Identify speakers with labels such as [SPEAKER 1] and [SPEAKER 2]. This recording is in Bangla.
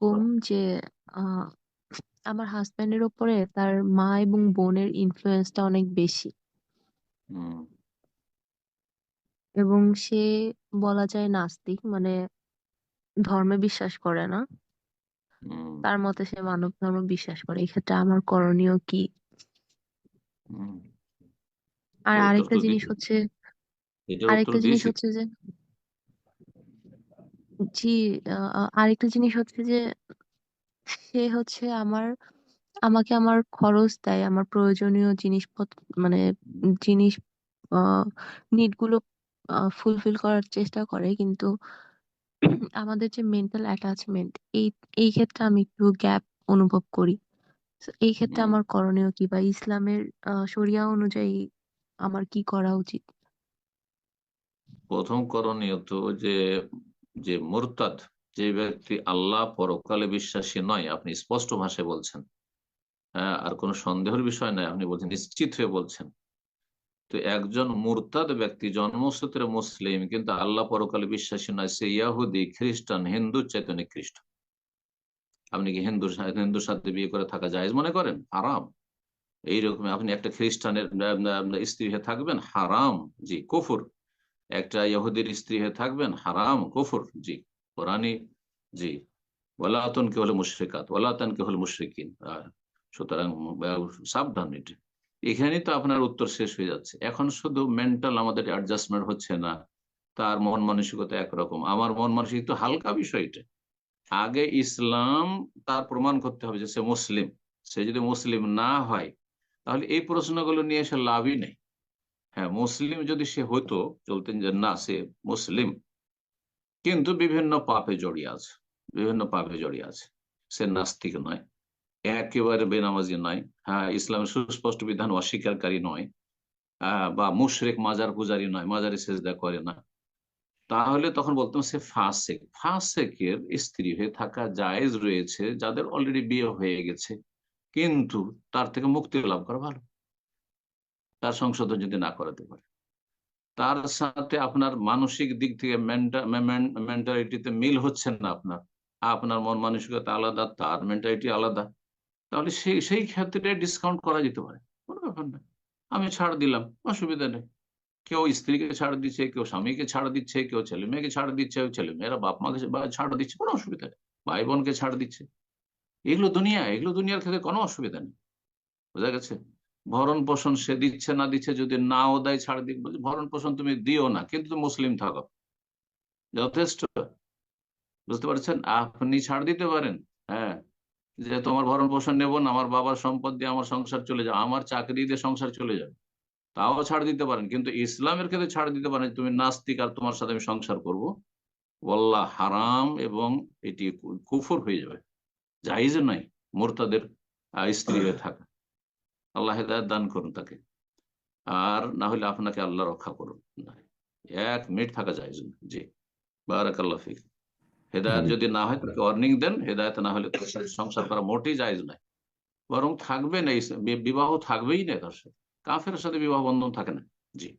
[SPEAKER 1] এরকম যে আহ, আমার হাজবেন্ডের ওপরে তার মা এবং বোনের ইনফ্লুয়েন্সটা অনেক বেশি।
[SPEAKER 2] হুম।
[SPEAKER 1] এবং সে বলা যায় নাস্তিক মানে ধর্মে বিশ্বাস করে না।
[SPEAKER 2] হুম।
[SPEAKER 1] তার মতে সে মানব ধর্ম বিশ্বাস করে। এক্ষেত্রে আমার করণীয় কি?
[SPEAKER 2] হুম।
[SPEAKER 1] আর
[SPEAKER 2] উত্তর
[SPEAKER 1] আরেকটা
[SPEAKER 2] তো
[SPEAKER 1] জিনিস হচ্ছে
[SPEAKER 2] এটার উত্তর
[SPEAKER 1] আরেকটা জিনিস
[SPEAKER 2] দিয়েছি।
[SPEAKER 1] হচ্ছে যে জি আরেকটা জিনিস হচ্ছে যে সে হচ্ছে আমার আমাকে আমার খরচ দেয় আমার প্রয়োজনীয় জিনিসপত্র মানে জিনিস আহ নিডগুলো ফুলফিল করার চেষ্টা করে। কিন্তু আমাদের যে মেন্টাল অ্যাটাচমেন্ট এই এই ক্ষেত্রে আমি একটু গ্যাপ অনুভব করি। এই ক্ষেত্রে
[SPEAKER 2] হুম।
[SPEAKER 1] আমার করণীয় কি বা ইসলামের আহ শরিয়া অনুযায়ী আমার কি করা উচিত?
[SPEAKER 2] প্রথম করণীয় তো যে যে মুরতাদ, যে ব্যক্তি আল্লাহ পরকালে বিশ্বাসী নয়, আপনি স্পষ্ট ভাষায় বলছেন। হ্যাঁ আর কোনো সন্দেহের বিষয় নয়, আপনি বলছেন নিশ্চিত হয়ে বলছেন। তো একজন মুরতাদ ব্যক্তি, জন্মসূত্রে মুসলিম, কিন্তু আল্লাহ পরকালে বিশ্বাসী নয়, সে ইয়াহুদি, খ্রিস্টান, হিন্দু চাইতে খ্রিস্ট আপনি কি হিন্দুর সাথে হিন্দুর সাথে বিয়ে করে থাকা জায়েজ মনে করেন? আরাম এইরকম আপনি একটা খ্রিস্টানের স্ত্রী হয়ে থাকবেন, হারাম। জি, কুফুর। একটা ইহুদির স্ত্রী হয়ে থাকবেন, হারাম, কুফুর, জি কোরআনী জি। ওয়ালাতন কে হলে মুশরিকাত ওয়ালাতন কে হলে মুশরিকিন সুতরাং সাবধান এটা। এখানেই তো আপনার উত্তর শেষ হয়ে যাচ্ছে। এখন শুধু মেন্টাল আমাদের অ্যাডজাস্টমেন্ট হচ্ছে না, তার মন মানসিকতা একরকম। আমার মন মানসিক তো হালকা বিষয় এটা। আগে ইসলাম তার প্রমাণ করতে হবে যে সে মুসলিম। সে যদি মুসলিম না হয়, তাহলে এই প্রশ্নগুলো নিয়ে এসে লাভই নেই। হ্যাঁ মুসলিম যদি সে হতো চলতেন যে না সে মুসলিম। কিন্তু বিভিন্ন পাপে জড়িয়ে আছে বিভিন্ন পাপে জড়িয়ে আছে। সে নাস্তিক নয় একেবারে বেনামাজি নয়। হ্যাঁ ইসলামের সুস্পষ্ট বিধান অস্বীকারী নয়। আহ, বা মুশরেক মাজার পূজারি নয় মাজারি সেজদা করে না। তাহলে তখন বলতাম সে ফাসেক। ফাসেকের স্ত্রী হয়ে থাকা জায়েজ রয়েছে যাদের অলরেডি বিয়ে হয়ে গেছে। কিন্তু তার থেকে মুক্তি লাভ করা ভালো। তার সংশোধন যদি না করাতে পারে তার সাথে আপনার মানসিক দিক থেকে মেন্টালিটিতে মিল হচ্ছে না আপনার। আপনার মন মানসিকতা আলাদা, তার মেন্টালিটি আলাদা। তাহলে সেই সেই ক্ষেত্রে ডিসকাউন্ট করা যেতে পারে। কোনো ব্যাপার না। আমি ছাড় দিলাম, অসুবিধা নেই। কেউ স্ত্রীকে ছাড় দিচ্ছে, কেউ স্বামীকে ছাড় দিচ্ছে, কেউ ছেলে মেয়েকে ছাড় দিচ্ছে ছেলে মেয়েরা বাপ মাকে ছাড় দিচ্ছে, কোনো অসুবিধা নেই। ভাই বোনকে ছাড় দিচ্ছে। এগুলো দুনিয়া এগুলো দুনিয়ার ক্ষেত্রে কোনো অসুবিধা নেই। বোঝা গেছে? ভরণ পোষণ সে দিচ্ছে না দিচ্ছে, যদি নাও দেয় ছাড় দিক, বলছে, ভরণ পোষণ তুমি দিও না, কিন্তু মুসলিম থাকো। যথেষ্ট। বুঝতে পারছেন? আপনি ছাড় দিতে পারেন হ্যাঁ। যে তোমার ভরণ পোষণ নেব না, আমার বাবার সম্পদ দিয়ে আমার সংসার চলে যাবে আমার চাকরি দিয়ে সংসার চলে যাবে তাও ছাড় দিতে পারেন, কিন্তু ইসলামের ক্ষেত্রে ছাড় দিতে পারেন, তুমি নাস্তিক আর তোমার সাথে আমি সংসার করব। বল্লা হারাম এবং এটি কুফর হয়ে যাবে। জাহিজ নাই মোরতাদের স্ত্রী হয়ে থাকা। আল্লাহ হেদায়ত দান করুন তাকে। আর না হলে আপনাকে আল্লাহ রক্ষা করুন। এক মিনিট থাকা যায় জি। বারাক আল্লাহ ফিক। হেদায়ত যদি না হয় তাকে ওয়ার্নিং দেন। হেদায়ত না হলে তার সাথে সংসার করা মোটেই জায়জ নাই বরং থাকবে না বিবাহ থাকবেই না তার সাথে। কাফের সাথে বিবাহ বন্ধন থাকে না। জি।